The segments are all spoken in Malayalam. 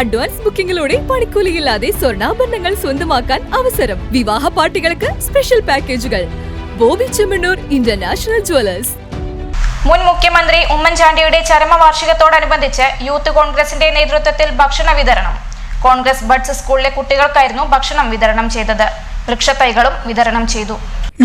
അഡ്വാൻസ് ബുക്കിംഗിലൂടെ പണിക്കൂലിയില്ലാതെ സ്വർണാഭരണങ്ങൾ സ്വന്തമാക്കാൻ അവസരം. വിവാഹ പാർട്ടികൾക്ക് സ്പെഷ്യൽ പാക്കേജുകൾ. Boby Chemmanur international jewellers. മുൻ മുഖ്യമന്ത്രി ഉമ്മൻചാണ്ടിയുടെ ചരമവാർഷികത്തോടനുബന്ധിച്ച് യൂത്ത് കോൺഗ്രസിന്റെ നേതൃത്വത്തിൽ ഭക്ഷണ വിതരണം. കോൺഗ്രസ് ബഡ്സ് സ്കൂളിലെ കുട്ടികൾക്കായിരുന്നു ഭക്ഷണം വിതരണം ചെയ്തത്. വൃക്ഷത്തൈകളും വിതരണം ചെയ്തു.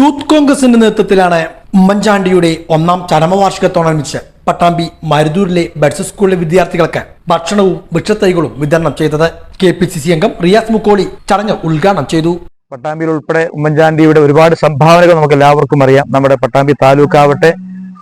യൂത്ത് കോൺഗ്രസിന്റെ നേതൃത്വത്തിലാണ് ഉമ്മൻചാണ്ടിയുടെ ഒന്നാം ചരമവാർഷികത്തോടനുബന്ധിച്ച് പട്ടാമ്പി മരുതൂരിലെ ബഡ്സ് സ്കൂളിലെ വിദ്യാർത്ഥികൾക്ക് ഭക്ഷണവും വൃക്ഷത്തൈകളും വിതരണം ചെയ്തത് കെ പി സി സി അംഗം റിയാസ് മുക്കോളി ചടങ്ങ് ഉദ്ഘാടനം ചെയ്തു. പട്ടാമ്പിയിൽ ഉൾപ്പെടെ ഉമ്മൻചാണ്ടിയുടെ ഒരുപാട് സംഭാവനകൾ നമുക്ക് എല്ലാവർക്കും അറിയാം. നമ്മുടെ പട്ടാമ്പി താലൂക്ക് ആവട്ടെ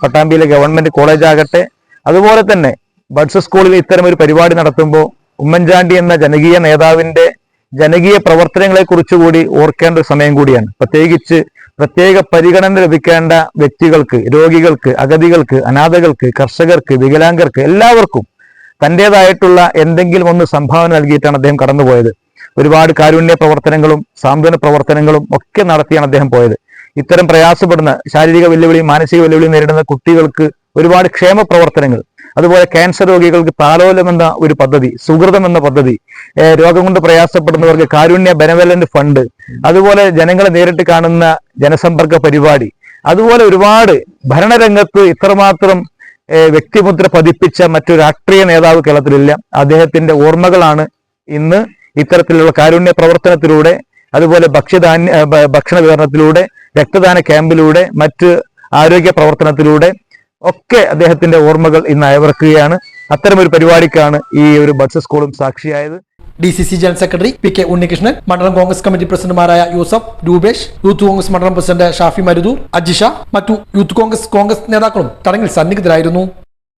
പട്ടാമ്പിയിലെ ഗവൺമെന്റ് കോളേജ് ആകട്ടെ അതുപോലെ തന്നെ ബഡ്സ് സ്കൂളിൽ ഇത്തരം ഒരു പരിപാടി നടത്തുമ്പോൾ ഉമ്മൻചാണ്ടി എന്ന ജനകീയ നേതാവിന്റെ ജനകീയ പ്രവർത്തനങ്ങളെ കുറിച്ചുകൂടി ഓർക്കേണ്ട ഒരു സമയം കൂടിയാണ്. പ്രത്യേകിച്ച് പ്രത്യേക പരിഗണന ലഭിക്കേണ്ട വ്യക്തികൾക്ക് രോഗികൾക്ക് അഗതികൾക്ക് അനാഥകൾക്ക് കർഷകർക്ക് വികലാംഗർക്ക് എല്ലാവർക്കും തന്റെതായിട്ടുള്ള എന്തെങ്കിലും ഒന്ന് സംഭാവന നൽകിയിട്ടാണ് അദ്ദേഹം കടന്നുപോയത്. ഒരുപാട് കാരുണ്യ പ്രവർത്തനങ്ങളും സാന്ത്വന പ്രവർത്തനങ്ങളും ഒക്കെ നടത്തിയാണ് അദ്ദേഹം പോയത്. ഇത്തരം പ്രയാസപ്പെടുന്ന ശാരീരിക വെല്ലുവിളിയും മാനസിക വെല്ലുവിളിയും നേരിടുന്ന കുട്ടികൾക്ക് ഒരുപാട് ക്ഷേമ പ്രവർത്തനങ്ങൾ അതുപോലെ ക്യാൻസർ രോഗികൾക്ക് താലോലം എന്ന ഒരു പദ്ധതി സുഹൃതം എന്ന പദ്ധതി രോഗം കൊണ്ട് പ്രയാസപ്പെടുന്നവർക്ക് കാരുണ്യ ബെനവലന്റ് ഫണ്ട് അതുപോലെ ജനങ്ങളെ നേരിട്ട് കാണുന്ന ജനസമ്പർക്ക പരിപാടി അതുപോലെ ഒരുപാട് ഭരണരംഗത്ത് ഇത്രമാത്രം വ്യക്തിമുദ്ര പതിപ്പിച്ച മറ്റൊരു രാഷ്ട്രീയ നേതാവ് കേരളത്തിലില്ല. അദ്ദേഹത്തിന്റെ ഓർമ്മകളാണ് ഇന്ന് ഇത്തരത്തിലുള്ള കാരുണ്യ പ്രവർത്തനത്തിലൂടെ അതുപോലെ ഭക്ഷ്യധാന്യ ഭക്ഷണ വിതരണത്തിലൂടെ രക്തദാന ക്യാമ്പിലൂടെ മറ്റ് ആരോഗ്യ പ്രവർത്തനത്തിലൂടെ ഒക്കെ അദ്ദേഹത്തിന്റെ ഓർമ്മകൾ ഇന്ന് അയവിറക്കുകയാണ്. ഒരു പരിപാടിക്കാണ് ഈ ഒരു ബഡ്സ് സ്കൂളും സാക്ഷിയായത്. D C C general secretary P K Unnikrishnan മണ്ഡലം കോൺഗ്രസ് കമ്മിറ്റി പ്രസിഡന്റുമാരായ യൂസഫ് രൂപേഷ് യൂത്ത് കോൺഗ്രസ് മണ്ഡലം പ്രസിഡന്റ് ഷാഫി മരുദൂർ അജിഷ മറ്റു യൂത്ത് കോൺഗ്രസ് കോൺഗ്രസ് നേതാക്കളും ചടങ്ങിൽ സന്നിഹിതരായിരുന്നു.